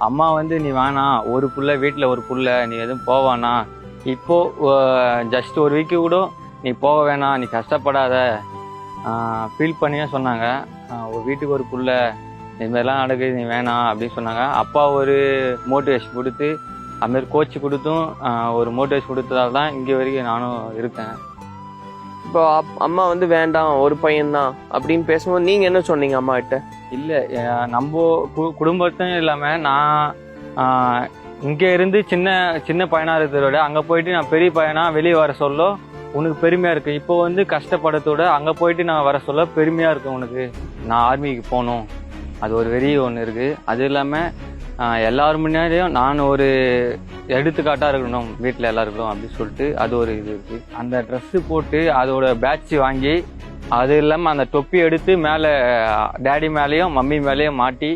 அம்மா வந்து நீ வேணாம் ஒரு புள்ள வீட்டில் ஒரு புள்ள நீ எதுவும் போவானா? இப்போ ஜஸ்ட் ஒரு வீக்கு கூட நீ போக வேணாம் நீ கஷ்டப்படாத. ஃபீல் பண்ணியே சொன்னாங்க. ஒரு வீட்டுக்கு ஒரு புள்ள இது மாதிரிலாம் நடக்குது நீ வேணாம் அப்படின்னு சொன்னாங்க. அப்பா ஒரு மோட்டிவேஷன் கொடுத்து அதுமாரி கோச் கொடுத்தும் ஒரு மோட்டிவேஷன் கொடுத்ததால தான் இங்கே வரைக்கும் நானும் இருக்கேன். இப்போ அப்- அம்மா வந்து வேண்டாம் ஒரு பையன்தான் அப்படின்னு பேசும்போது நீங்கள் என்ன சொன்னீங்க அம்மா கிட்ட இல்லை நம்ம கு- குடும்பத்தையும் இல்லாமல் நான் இங்கே இருந்து சின்ன சின்ன பையனாக இருக்கிறத விட அங்கே போயிட்டு நான் பெரிய பையனாக வெளியே வர சொல்ல உனக்கு பெருமையாக இருக்குது இப்போ வந்து கஷ்டப்படத்தோட அங்கே போயிட்டு நான் வர சொல்ல பெருமையாக இருக்கும் உனக்கு. நான் ஆர்மிக்கு போகணும். அது ஒரு வெறி ஒன்று இருக்குது அது இல்லாமல் எல்லார் முன்னாடியும் நான் ஒரு எடுத்துக்காட்டாக இருக்கணும். வீட்டில் எல்லாருக்கும் அப்படின்னு சொல்லிட்டு அது ஒரு இது இருக்குது அந்த ட்ரெஸ்ஸு போட்டு அதோட பேட்ச் வாங்கி அது இல்லாமல் அந்த தொப்பி எடுத்து மேலே டேடி மேலேயும் மம்மி மேலேயும் மாட்டி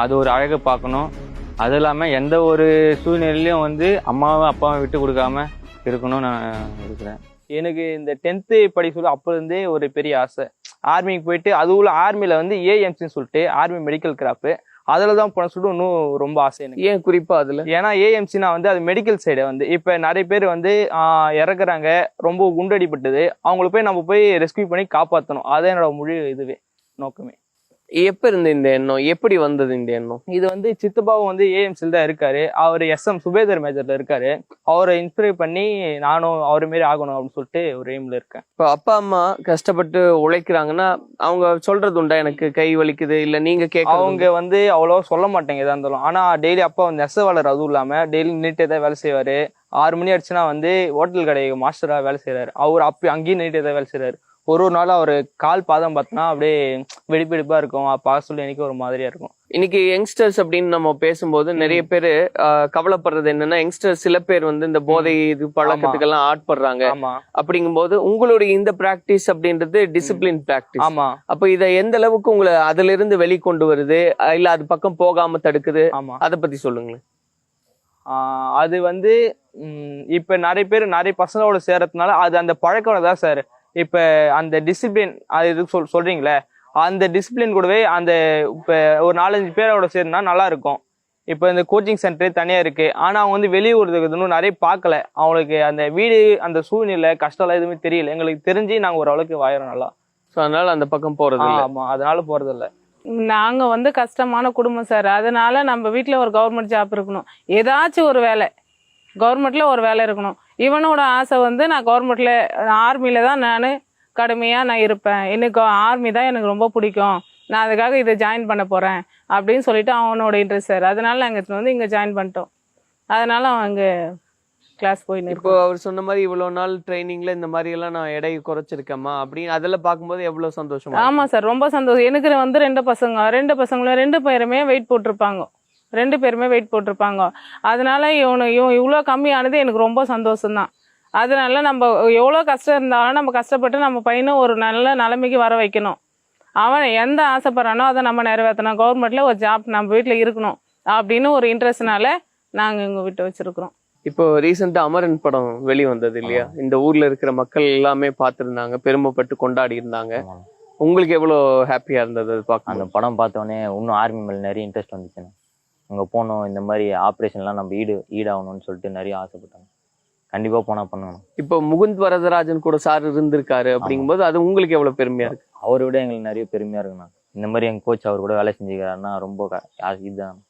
அது ஒரு அழகு பார்க்கணும் அது இல்லாமல் எந்த ஒரு சூழ்நிலையிலையும் வந்து அம்மாவும் அப்பாவும் விட்டு கொடுக்காம இருக்கணும்னு நான் இருக்கிறேன் எனக்கு இந்த டென்த்து படி சொல்லி அப்போ இருந்தே ஒரு பெரிய ஆசை. ஆர்மிக்கு போயிட்டு அதுவும் ஆர்மியில் வந்து ஏஎம்சின்னு சொல்லிட்டு ஆர்மி மெடிக்கல் கிராப்பு அதில் தான் போன சொல்லிட்டு இன்னும் ரொம்ப ஆசை எனக்கு. ஏன் குறிப்பா அதுல? ஏன்னா ஏஎம்சினா வந்து அது மெடிக்கல் சைடு வந்து. இப்போ நிறைய பேர் வந்து இறக்குறாங்க ரொம்ப குண்டடிப்பட்டது அவங்கள போய் நம்ம போய் ரெஸ்கியூ பண்ணி காப்பாற்றணும் அதான் என்னோட முழு இதுவே நோக்கமே. எப்ப இருந்து இந்த எண்ணம்? எப்படி வந்தது இந்த எண்ணம்? இது வந்து சித்தப்பாவும் வந்து ஏஎம்சியில் தான் இருக்காரு. அவர் எஸ்எம் சுபேதர் மேஜர்ல இருக்காரு. அவரை இன்ஸ்பயர் பண்ணி நானும் அவர் மாரி ஆகணும் அப்படின்னு சொல்லிட்டு ஒரு எய்ம்ல இருக்கேன். இப்போ அப்பா அம்மா கஷ்டப்பட்டு உழைக்கிறாங்கன்னா அவங்க சொல்றது உண்டா? எனக்கு கை வலிக்குது. இல்ல நீங்க கேட்க அவங்க வந்து அவ்வளோ சொல்ல மாட்டாங்க எதா இருந்தாலும். ஆனா டெய்லி அப்பா வந்து நெசவாளர் அதுவும் இல்லாம டெய்லி நின்றுட்டே தான் வேலை செய்வாரு. ஆறு மணி ஆயிடுச்சுன்னா வந்து ஹோட்டல் கடை மாஸ்டரா வேலை செய்றாரு. அவர் அப்ப அங்கேயும் நின்றுட்டே தான் வேலை செய்றாரு. ஒரு ஒரு நாள் அவர் கால் பாதம் பார்த்தோன்னா அப்படியே வெடிப்பு வெடிப்பா இருக்கும் பார்க்க சொல்லி எனக்கு ஒரு மாதிரியா இருக்கும். இன்னைக்கு யங்ஸ்டர்ஸ் அப்படின்னு நம்ம பேசும்போது நிறைய பேர் கவலைப்படுறது என்னன்னா யங்ஸ்டர்ஸ் சில பேர் வந்து இந்த போதை இது பழக்கத்துக்கெல்லாம் ஆட்படுறாங்க. ஆமா. அப்படிங்கும்போது உங்களுடைய இந்த பிராக்டிஸ் அப்படின்றது டிசிப்ளின் பிராக்டிஸ் ஆமா. அப்ப இதை எந்த அளவுக்கு உங்களை அதுல இருந்து வெளிக்கொண்டு வருது? இல்ல அது பக்கம் போகாம தடுக்குது? ஆமா. அத பத்தி சொல்லுங்களேன். ஆஹ் அது வந்து இப்ப நிறைய பேர் நிறைய பசங்களோட சேர்றதுனால அது அந்த பழக்கம் தான் சார்? இப்ப அந்த டிசிப்ளின் அது இது சொல் சொல்றீங்களே அந்த டிசிப்ளின் கூடவே அந்த இப்ப ஒரு நாலஞ்சு பேரோட சேர்ந்தா நல்லா இருக்கும் இப்ப இந்த கோச்சிங் சென்டர் தனியா இருக்கு. ஆனா அவங்க வந்து வெளியூருக்கு இன்னும் நிறைய பார்க்கல அவங்களுக்கு அந்த வீடு அந்த சூழ்நிலை கஷ்டம் எதுவுமே தெரியல. எங்களுக்கு தெரிஞ்சு நாங்க ஓரளவுக்கு வாயிறோம் நல்லா. சோ அதனால அந்த பக்கம் போறது இல்ல ஆமா அதனால போறது இல்ல நாங்க வந்து கஷ்டமான குடும்பம் சார் அதனால நம்ம வீட்ல ஒரு கவர்மெண்ட் ஜாப் இருக்கணும். ஏதாச்சும் ஒரு வேலை. கவர்மெண்ட்ல ஒரு வேலை இருக்கணும். இவனோட ஆசை வந்து நான் கவர்மெண்ட்ல ஆர்மியில தான் நான் கடுமையா நான் இருப்பேன். எனக்கு ஆர்மி தான் எனக்கு ரொம்ப பிடிக்கும். நான் அதுக்காக இதை ஜாயின் பண்ண போறேன் அப்படின்னு சொல்லிட்டு அவனோட இன்ட்ரெஸ்ட் சார் அதனால நாங்க எடுத்துட்டு வந்து இங்க ஜாயின் பண்ணிட்டோம். அதனால அவன் இங்க கிளாஸ் போயின்னு இப்போ அவர் சொன்ன மாதிரி இவ்வளவு நாள் ட்ரைனிங்ல இந்த மாதிரி எல்லாம் நான் எடை குறைச்சிருக்கேம்மா அப்படின்னு அதெல்லாம் பார்க்கும்போது எவ்வளவு சந்தோஷமா இருக்கு. ஆமா சார் ரொம்ப சந்தோஷம். எனக்கு வந்து ரெண்டு பசங்க ரெண்டு பசங்களும் ரெண்டு பேருமே வெயிட் போட்டிருப்பாங்க. ரெண்டு பேருமே வெயிட் போட்டிருப்பாங்க. அதனால இவனு இவன் இவ்வளோ கம்மியானது எனக்கு ரொம்ப சந்தோஷம்தான். அதனால நம்ம எவ்வளோ கஷ்டம் இருந்தாலும் நம்ம கஷ்டப்பட்டு நம்ம பையனை ஒரு நல்ல நிலைமைக்கு வர வைக்கணும். அவன் எந்த ஆசைப்படுறானோ அதை நம்ம நிறைவேற்றணும். கவர்மெண்ட்ல ஒரு ஜாப் நம்ம வீட்டில் இருக்கணும் அப்படின்னு ஒரு இன்ட்ரெஸ்ட்னால நாங்கள் இங்கே விட்டு வச்சிருக்கிறோம். இப்போ ரீசெண்டா அமரன் படம் வெளி வந்தது இல்லையா இந்த ஊர்ல இருக்கிற மக்கள் எல்லாமே பார்த்திருந்தாங்க பெருமைப்பட்டு கொண்டாடி இருந்தாங்க. உங்களுக்கு எவ்வளவு ஹாப்பியா இருந்தது அது அந்த படம் பார்த்தோன்னே இன்னும் ஆர்மி மேலே நிறைய இன்ட்ரெஸ்ட் வந்துச்சுண்ணே. அங்கே போகணும் இந்த மாதிரி ஆப்ரேஷன்லாம் நம்ம ஈடு ஈடாகணும்னு சொல்லிட்டு நிறைய ஆசைப்பட்டாங்க. கண்டிப்பாக போனால் பண்ணணும். இப்போ முகுந்த் வரதராஜன் கூட சார் இருந்திருக்காரு அப்படிங்கும்போது அது உங்களுக்கு எவ்வளவு பெருமையா இருக்கு? அவரை விட எங்களுக்கு நிறைய பெருமையாக இருக்குண்ணா. இந்த மாதிரி எங்கள் கோச் அவர் கூட வேலை செஞ்சுக்கிறாருன்னா ரொம்ப இதுதான்